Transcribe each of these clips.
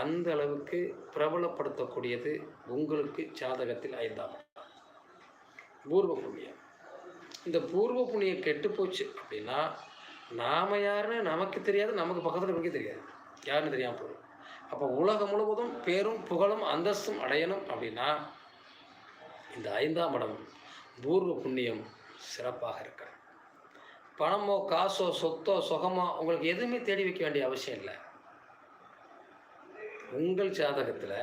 அந்த அளவுக்கு பிரபலப்படுத்தக்கூடியது உங்களுக்கு ஜாதகத்தில் ஐந்தாம் பூர்வ புண்ணியம். இந்த பூர்வ புண்ணியம் கெட்டு போச்சு அப்படின்னா நாம யாருன்னு நமக்கு தெரியாது நமக்கு பக்கத்தில் இருக்கே தெரியாது. யாருன்னு தெரியாமல் போயிடும். அப்போ உலகம் முழுவதும் பேரும் புகழும் அந்தஸ்தும் அடையணும் அப்படின்னா இந்த ஐந்தாம் இடம் பூர்வ புண்ணியம் சிறப்பாக இருக்க பணமோ காசோ சொத்தோ சுகமோ உங்களுக்கு எதுவுமே தேடி வைக்க வேண்டிய அவசியம் இல்லை. உங்கள் ஜாதகத்தில்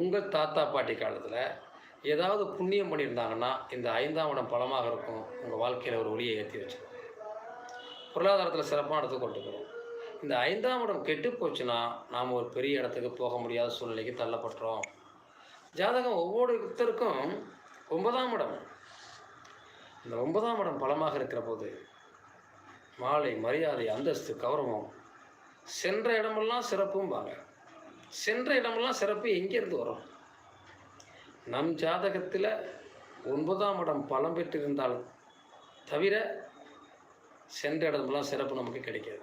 உங்கள் தாத்தா பாட்டி காலத்தில் ஏதாவது புண்ணியம் பண்ணியிருந்தாங்கன்னா இந்த ஐந்தாம் இடம் பலமாக இருக்கும். உங்கள் வாழ்க்கையில் ஒரு ஒளியை ஏற்றி வச்சுருக்கோம் பொருளாதாரத்தில் சிறப்பான இடத்துக்கு கொண்டு இந்த ஐந்தாம் இடம் கெட்டு போச்சுன்னா நாம் ஒரு பெரிய இடத்துக்கு போக முடியாத சூழ்நிலைக்கு தள்ளப்பட்டுறோம். ஜாதகம் ஒவ்வொருத்தருக்கும் ஒன்பதாம் இடம். இந்த ஒன்பதாம் இடம் பலமாக இருக்கிற போது மாலை மரியாதை அந்தஸ்து கௌரவம் சென்ற இடமெல்லாம் சிறப்பும்பாங்க. சென்ற இடமெல்லாம் சிறப்பு எங்கேருந்து வரும்? நம் ஜாதகத்தில் ஒன்பதாம் இடம் பலம் பெற்றிருந்தால் தவிர சென்ற இடமெல்லாம் சிறப்பு நமக்கு கிடைக்காது.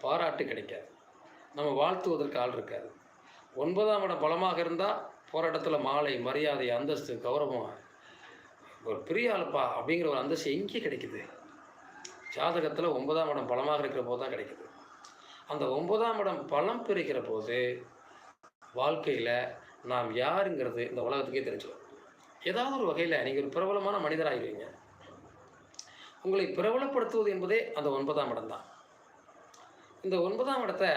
பாராட்டு கிடைக்காது. நம்ம வாழ்த்துவதற்கு ஆள் இருக்காது. ஒன்பதாம் இடம் பலமாக இருந்தால் போராட்டத்தில் மாலை மரியாதை அந்தஸ்து கௌரவம் ஒரு பெரிய ஆளுப்பா அப்படிங்கிற ஒரு அந்தஸ்து எங்கே கிடைக்குது? ஜாதகத்தில் ஒன்பதாம் இடம் பலமாக இருக்கிற போது தான் கிடைக்குது. அந்த ஒன்பதாம் இடம் பலம் பெறுகிற போது வாழ்க்கையில் நாம் யாருங்கிறது இந்த உலகத்துக்கே தெரிஞ்சிடும். ஏதாவது ஒரு வகையில் நீங்கள் ஒரு பிரபலமான மனிதராகிடுவீங்க உங்களை பிரபலப்படுத்துவது என்பதே அந்த ஒன்பதாம் இடம் தான். இந்த ஒன்பதாம் இடத்தை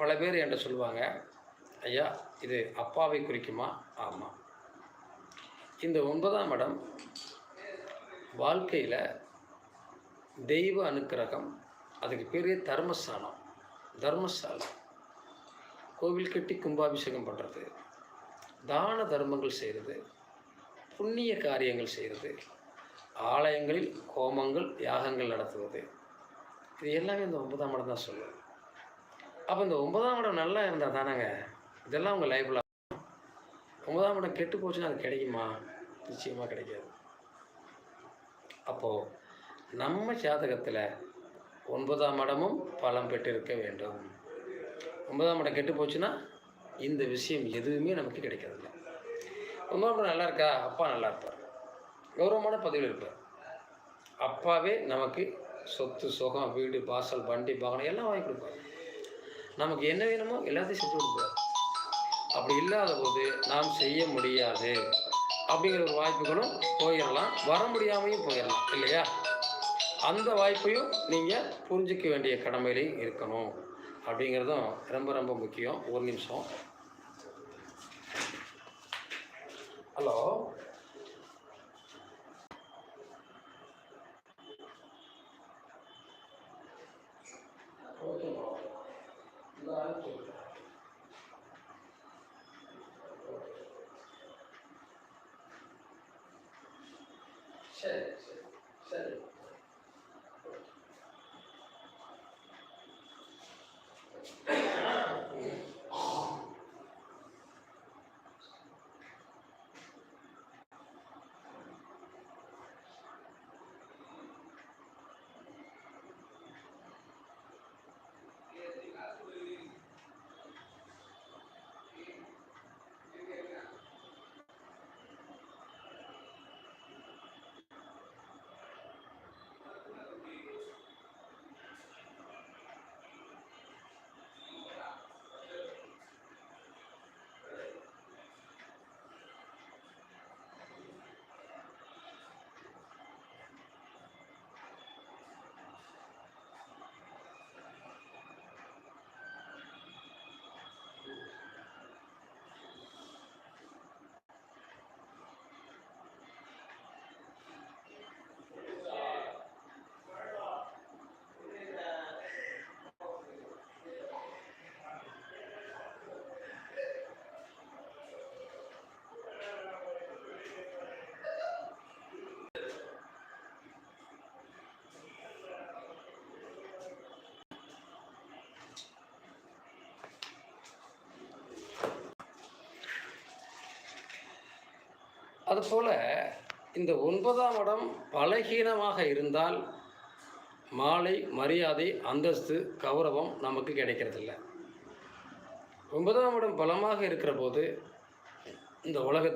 பல பேர் என்கிட்ட சொல்லுவாங்க ஐயா இது அப்பாவை குறிக்குமா? ஆமாம் இந்த ஒன்பதாம் இடம் வாழ்க்கையில் தெய்வ அனுக்கிரகம் அதுக்கு பெரிய தர்மஸ்தானம். தர்மசாலை. கோவில் கட்டி கும்பாபிஷேகம் பண்ணுறது தான தர்மங்கள் செய்கிறது புண்ணிய காரியங்கள் செய்கிறது ஆலயங்களில் ஹோமங்கள் யாகங்கள் நடத்துவது. இது எல்லாமே இந்த ஒன்பதாம் இடம் தான் சொல்லுது. அப்போ இந்த ஒன்பதாம் இடம் நல்லா இருந்தால் தானேங்க? இதெல்லாம் உங்கள் லைஃப்பில் ஒன்பதாம் இடம் கெட்டு போச்சுன்னா அது கிடைக்குமா? நிச்சயமாக கிடைக்காது. அப்போது நம்ம ஜாதகத்தில் ஒன்பதாம் இடமும் பலம் பெற்றிருக்க வேண்டும். ஒன்பதாம் இடம் கெட்டு போச்சுன்னா இந்த விஷயம் எதுவுமே நமக்கு கிடைக்கிறதில்ல ஒன்பதாம் இடம் நல்லா இருக்கா? அப்பா நல்லா இருப்பார். கௌரவமான பதவியில் இருப்பார். அப்பாவே நமக்கு சொத்து சுகம் வீடு வாசல் வண்டி பாகனம் எல்லாம் வாங்கி கொடுப்பார். நமக்கு என்ன வேணுமோ எல்லாத்தையும் செஞ்சு கொடுப்பார். அப்படி இல்லாத போது நாம் செய்ய முடியாது. அப்படிங்கிற ஒரு வாய்ப்புகளும் போயிடலாம். வர முடியாமையும் போயிடலாம். இல்லையா? அந்த வாய்ப்பையும் நீங்கள் புரிஞ்சிக்க வேண்டிய கடமையிலையும் இருக்கணும். அப்படிங்கிறதும் ரொம்ப ரொம்ப முக்கியம். ஒரு நிமிஷம். ஹலோ? சரி சரி. அதுபோல் இந்த ஒன்பதாம் இடம் பலகீனமாக இருந்தால் மாலை மரியாதை அந்தஸ்து கௌரவம் நமக்கு கிடைக்கிறதில்ல. ஒன்பதாம் இடம் பலமாக இருக்கிற போது இந்த உலகத்தில்